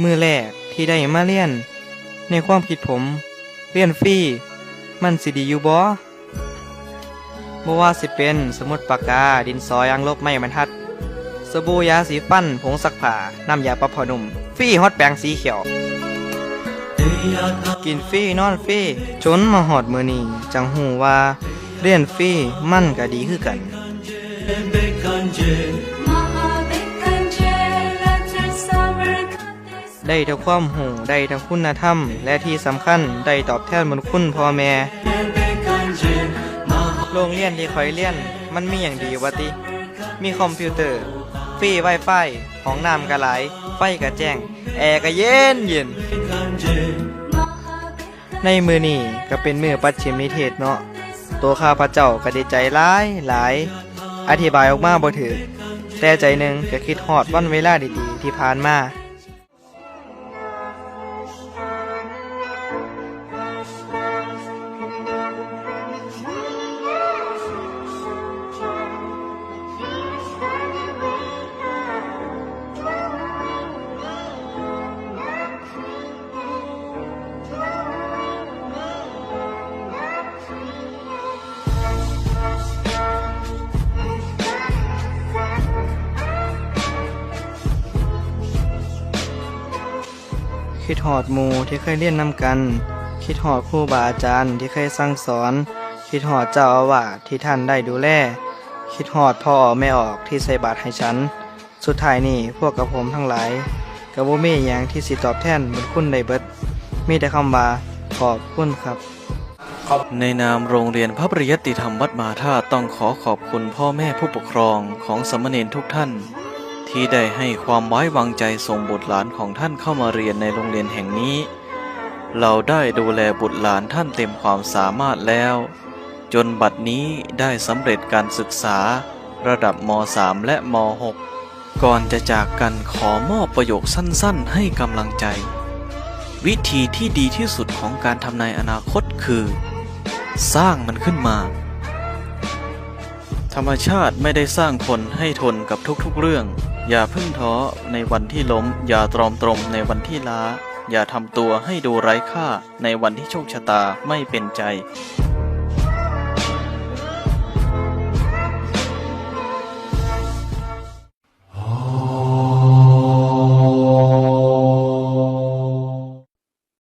มือแรกที่ได้มาเรียน ในความคิดผม เรียนฟรีมันสิดีอยู่บ่บ่ว่าสิเป็นสมุดปากกา ดินสอยางลบไม้บรรทัด สบู่ยาสีฟัน ผงซักผ้า น้ำยาปรับผ้านุ่มฟรีฮอตแปรงสีเขียว กินฟรีนอนฟรีจนมาหอดมือนี้จังหูว่า เรียนฟรีมันก็ดีคือกัน ได้ทั้งความหูได้ทั้งคุณธรรม และที่สำคัญได้ตอบแทนบุญคุณพ่อแม่โรงเรียนที่คอยเรียนมันมีอย่างดีวะติ มีคอมพิวเตอร์ ฟรีไวไฟห้องน้ำก็หลไฟก็แจ้ง แอร์ก็เย็นเย็น ในมือนี่ก็เป็นมือปัดชิมนิเทศเนาะ ตัวข้าพระเจ้าก็ด้ใจร้ายหลาย อธิบายออกมาบ่ถือแต่ใจหนึ่งก็คิดฮอดวันเวลาดีๆ ที่ผ่านมา คิดหอดหมูที่เคยเรียนนำกัน คิดหอดครูบาอาจารย์ที่เคยสั่งสอน คิดหอดเจ้าอาวาสที่ท่านได้ดูแล คิดหอดพ่อแม่ออกที่ใส่บาตรให้ฉัน สุดท้ายนี่พวกกับผมทั้งหลายกะบ่มีหยังที่สิตอบแทนบุญคุณได้เบิด มีแต่คำว่าขอบคุณครับในนามโรงเรียนพระปริยติธรรมวัดมาธาตุต้องขอขอบคุณพ่อแม่ผู้ปกครองของสมเณรทุกท่าน ที่ได้ให้ความไว้วางใจส่งบุตรหลานของท่านเข้ามาเรียนในโรงเรียนแห่งนี้ เราได้ดูแลบุตรหลานท่านเต็มความสามารถแล้ว จนบัดนี้ได้สำเร็จการศึกษาระดับม .3 และม .6 ก่อนจะจากกันขอมอบประโยคสั้นๆ ให้กำลังใจ วิธีที่ดีที่สุดของการทำนายอนาคตคือ สร้างมันขึ้นมา ธรรมชาติไม่ได้สร้างคนให้ทนกับทุกๆเรื่อง อย่าเพึ่งท้อในวันที่ล้ม อย่าตรอมตรมในวันที่ล้า อย่าทำตัวให้ดูไร้ค่าในวันที่โชคชะตาไม่เป็นใจ